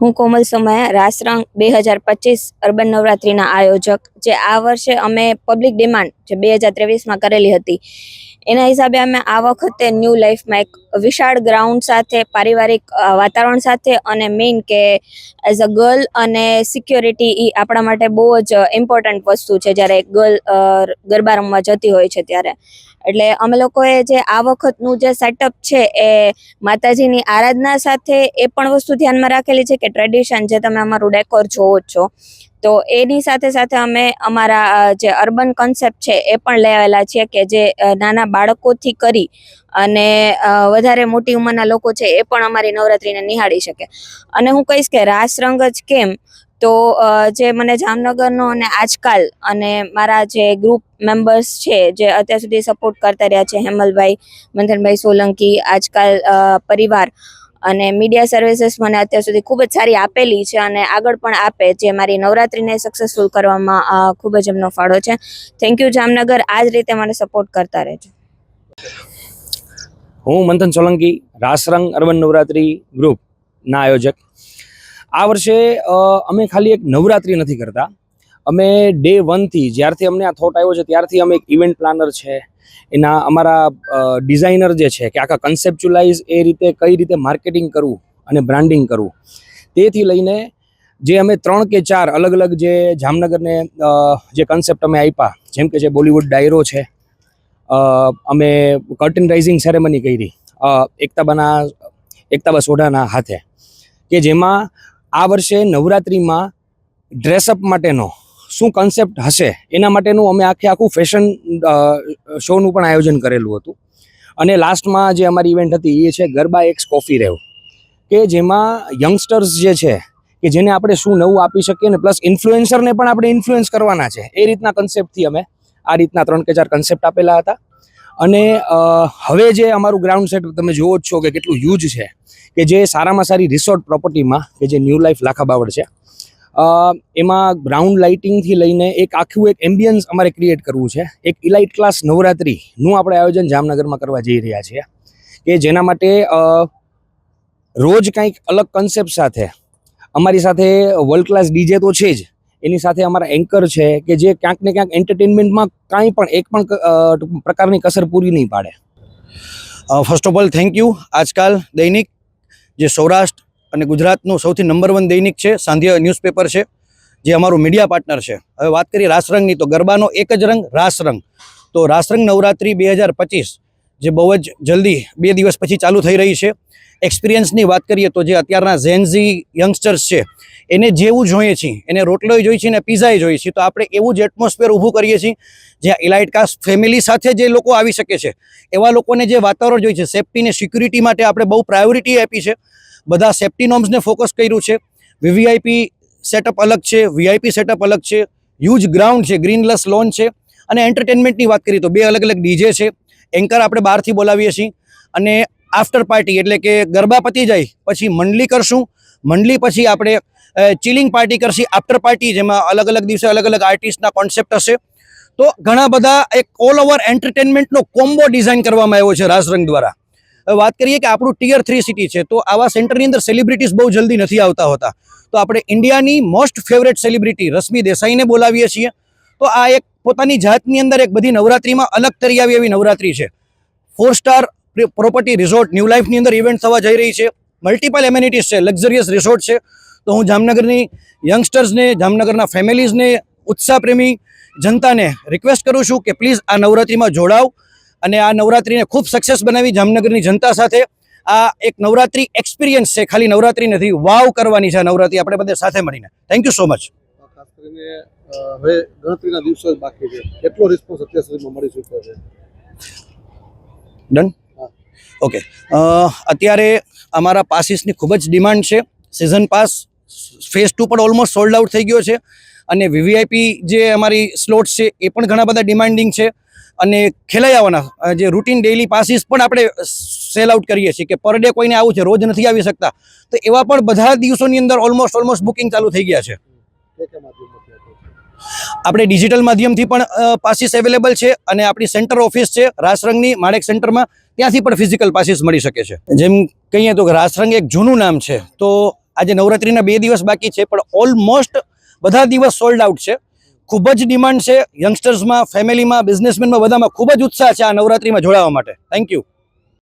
હું કોમલ સોમાયા, રાસરંગ, બે હજાર પચીસ અર્બન નવરાત્રિના આયોજક, જે આ વર્ષે અમે પબ્લિક ડિમાન્ડ જે બે હજાર ત્રેવીસમાં કરેલી હતી. એના હિસાબે અમે આ વખતે ન્યૂ લાઈફમાં એક વિશાળ ગ્રાઉન્ડ સાથે, પારિવારિક વાતાવરણ સાથે અને મેઇન કે એઝ અ ગર્લ અને સિક્યોરિટી એ આપણા માટે બહુ જ ઇમ્પોર્ટન્ટ વસ્તુ છે, જ્યારે એક ગર્લ ગરબા રમવા જતી હોય છે ત્યારે. એટલે અમે લોકોએ જે આ વખતનું જે સેટઅપ છે એ માતાજીની આરાધના સાથે એ પણ વસ્તુ ધ્યાનમાં રાખેલી છે કે ટ્રેડિશન જે તમે અમારું ડેકોર જોવો છો. તો એની સાથે સાથે અમે અમારા જે અર્બન કોન્સેપ્ટ છે એ પણ લઈ આવેલા છીએ કે જે નાના બાળકોથી કરી અને વધારે મોટી ઉંમરના લોકો છે એ પણ અમારી નવરાત્રિને નિહાળી શકે. અને હું કહીશ કે રાસ રંગ જ કેમ તો જે મને જામનગરનો અને આજકાલ અને મારા જે ગ્રુપ મેમ્બર્સ છે, જે અત્યાર સુધી સપોર્ટ કરતા રહ્યા છે, હેમલભાઈ, મંથનભાઈ સોલંકી, આજકાલ પરિવાર અને મીડિયા સર્વિસીસ મને અત્યાર સુધી ખૂબ જ સારી આપેલી છે અને આગળ પણ આપે, જે મારી નવરાત્રિને સક્સેસફુલ કરવામાં ખૂબ જ એમનો ફાળો છે. Thank you Jamnagar. આ જ રીતે મને સપોર્ટ કરતા રહેજો. હું મંથન સોલંકી, રાસરંગ અર્બન નવરાત્રી ગ્રુપના આયોજક. આ વર્ષે અમે ખાલી એક નવરાત્રી નથી કરતા. અમે ડે વનથી જ્યારથી અમને આ થોટ આવ્યો છે, ત્યારથી અમે એક ઇવેન્ટ પ્લાનર છે. એના અમારા ડિઝાઇનર જે છે, કે આખા કન્સેપ્ચ્યુલાઇઝ એ રીતે કઈ રીતે માર્કેટિંગ કરવું અને બ્રાન્ડિંગ કરવું. તેથી લઈને જે અમે ત્રણ કે ચાર અલગ અલગ જે જામનગરને જે કન્સેપ્ટ અમે આપ્યા, જેમ કે જે બોલિવૂડ ડાયરો છે અમે કર્ટન રાઇઝિંગ સેરેમની કરી એકતાબાના, એકતાબા સોઢાના હાથે, કે જેમાં આ વર્ષે નવરાત્રિમાં ડ્રેસઅપ માટેનો શું કન્સેપ્ટ હશે? એના માટેનું અમે આખે આખું ફેશન શોનું પણ આયોજન કરેલું હતું. અને લાસ્ટમાં જે અમારી ઇવેન્ટ હતી એ છે ગરબા એક્સ કોફી રેવ, કે જેમાં યંગસ્ટર્સ જે છે, કે જેને આપણે શું નવું આપી શકીએ ને પ્લસ ઇન્ફ્લુએન્સરને પણ આપણે ઇન્ફ્લુએન્સ કરવાના છે. એ રીતના કન્સેપ્ટથી અમે આ રીતના ત્રણ કે ચાર કન્સેપ્ટ આપેલા હતા. અને હવે જે અમારું ગ્રાઉન્ડ સેટ તમે જુઓ જ છો કે કેટલું હ્યુજ છે, કે જે સારામાં સારી રિસોર્ટ પ્રોપર્ટીમાં કે જે ન્યૂ લાઈફ લાખાબાવડ છે એમાં ગ્રાઉન્ડ લાઇટિંગથી લઈને એક આખું એક એમ્બિયન્સ અમારે ક્રિએટ કરવું છે. એક ઇલાઇટ ક્લાસ નવરાત્રિનું આપણે આયોજન જામનગરમાં કરવા જઈ રહ્યા છીએ, કે જેના માટે રોજ કંઈક અલગ કન્સેપ્ટ સાથે, અમારી સાથે વર્લ્ડ ક્લાસ ડીજે તો છે જ એની સાથે અમારા એન્કર છે કે જે ક્યાંક ને ક્યાંક એન્ટરટેનમેન્ટમાં કાંઈ પણ એક પણ પ્રકારની કસર પૂરી નહીં પાડે. First of all thank you Aajkaal દૈનિક જે સૌરાષ્ટ્ર અને ગુજરાતનું સૌથી નંબર વન દૈનિક છે, સાંધ્ય ન્યૂઝપેપર છે, જે અમારું મીડિયા પાર્ટનર છે. હવે વાત કરીએ રાસરંગની, તો ગરબાનો એક જ રંગ રાસરંગ. તો રાસરંગ નવરાત્રિ બે હજાર પચીસ જે બહુ જ જલ્દી બે દિવસ પછી ચાલુ થઈ રહી છે. એક્સપિરિયન્સની વાત કરીએ તો જે અત્યારના ઝેન્ઝી યંગસ્ટર્સ છે એને જેવું જોઈએ છીએ, એને રોટલોય જોઈએ છીએ ને પીઝાય જોઈએ છીએ, તો આપણે એવું જ એટમોસ્ફિયર ઊભું કરીએ છીએ, જ્યાં ઇલાઇટ કાસ્ટ ફેમિલી સાથે જે લોકો આવી શકે છે, એવા લોકોને જે વાતાવરણ જોઈએ છે સેફટી ને સિક્યુરિટી માટે આપણે બહુ પ્રાયોરિટી આપી છે, બધા સેફટી નોર્મ્સને ફોકસ કર્યું છે વીવીઆઈપી સેટઅપ અલગ છે વીઆઈપી સેટઅપ અલગ છે હ્યુજ ગ્રાઉન્ડ છે ગ્રીનલેસ લોન છે, અને એન્ટરટેનમેન્ટની વાત કરીએ તો બે અલગ અલગ ડીજે છે એન્કર આપણે બહારથી બોલાવીએ છીએ, અને આફ્ટર પાર્ટી એટલે કે ગરબા પતી જાય, પછી મંડલી કરશું, મંડલી પછી આપણે ચિલિંગ પાર્ટી કરશી આફ્ટર પાર્ટી જેમાં અલગ અલગ દિવસે અલગ અલગ આર્ટિસ્ટના કોન્સેપ્ટ હશે. તો ઘણા બધા એક ઓલ ઓવર એન્ટરટેનમેન્ટનો કોમ્બો ડિઝાઇન કરવામાં આવ્યો છે રાસરંગ દ્વારા. વાત કરીએ કે આપણું ટિયર થ્રી સિટી છે, તો આવા સેન્ટરની અંદર સેલિબ્રિટીઝ બહુ જલ્દી નથી આવતા હોતા. તો આપણે ઇન્ડિયાની મોસ્ટ ફેવરેટ સેલિબ્રિટી રશ્મિ દેસાઈને બોલાવીએ છીએ. તો આ એક પોતાની જાતની અંદર એક બધી નવરાત્રિમાં અલગ તરી આવી એવી નવરાત્રિ છે. Four star property resort new લાઈફની અંદર ઇવેન્ટ થવા જઈ રહી છે. મલ્ટિપલ એમ્યુનિટીઝ છે લક્ઝરિયસ રિસોર્ટ છે. તો હું જામનગરની યંગસ્ટર્સને જામનગરના ફેમિલીઝને ઉત્સાહ પ્રેમી જનતાને રિક્વેસ્ટ કરું છું કે પ્લીઝ આ નવરાત્રિમાં જોડાવ અને આ નવરાત્રિને ખૂબ સક્સેસ બનાવી જામનગરની જનતા સાથે. આ એક નવરાત્રિ એક્સપિરિયન્સ છે ખાલી નવરાત્રિ નથી વાવ કરવાની છે નવરાત્રિ આપણે બધે સાથે મળીને. થેન્ક યુ સો મચ હવે ગણતરીના દિવસો બાકી છે. કેટલો રિસ્પોન્સ અત્યાર સુધીમાં મળી ચૂક્યો છે? ડન ઓકે અત્યારે અમારા પાસીસની ખૂબ જ ડિમાન્ડ છે. સિઝન પાસ ફેઝ ટુ પણ ઓલમોસ્ટ સોલ્ડ આઉટ થઈ ગયો છે. અને વીવીઆઈપી જે અમારી સ્લોટ્સ છે એ પણ ઘણા બધા ડિમાન્ડિંગ છે. અને ખેલાઈ આવવાના જે રૂટીન ડેઇલી પાસીસ પણ આપણે સેલ આઉટ કરીએ છીએ કે પર ડે કોઈને આવું છે રોજ નથી આવી શકતા. તો એવા પણ બધા દિવસોની અંદર ઓલમોસ્ટ ઓલમોસ્ટ બુકિંગ ચાલુ થઈ ગયા છે? આપણે ડિજિટલ માધ્યમથી પણ પાસીસ અવેલેબલ છે અને આપણી સેન્ટર ઓફિસ છે રાસરંગની માણેક સેન્ટરમાં ત્યાંથી પણ ફિઝિકલ પાસીસ મળી શકે છે. જેમ કહીએ તો કે રાસરંગ એક જૂનું નામ છે. તો આજે નવરાત્રિના બે દિવસ બાકી છે, પણ ઓલમોસ્ટ બધા દિવસ સોલ્ડ આઉટ છે. ખૂબ જ ડિમાન્ડ છે યંગસ્ટર્સમાં ફેમિલીમાં બિઝનેસમેનમાં બધામાં ખૂબ જ ઉત્સાહ છે આ નવરાત્રિમાં જોડાવા માટે. Thank you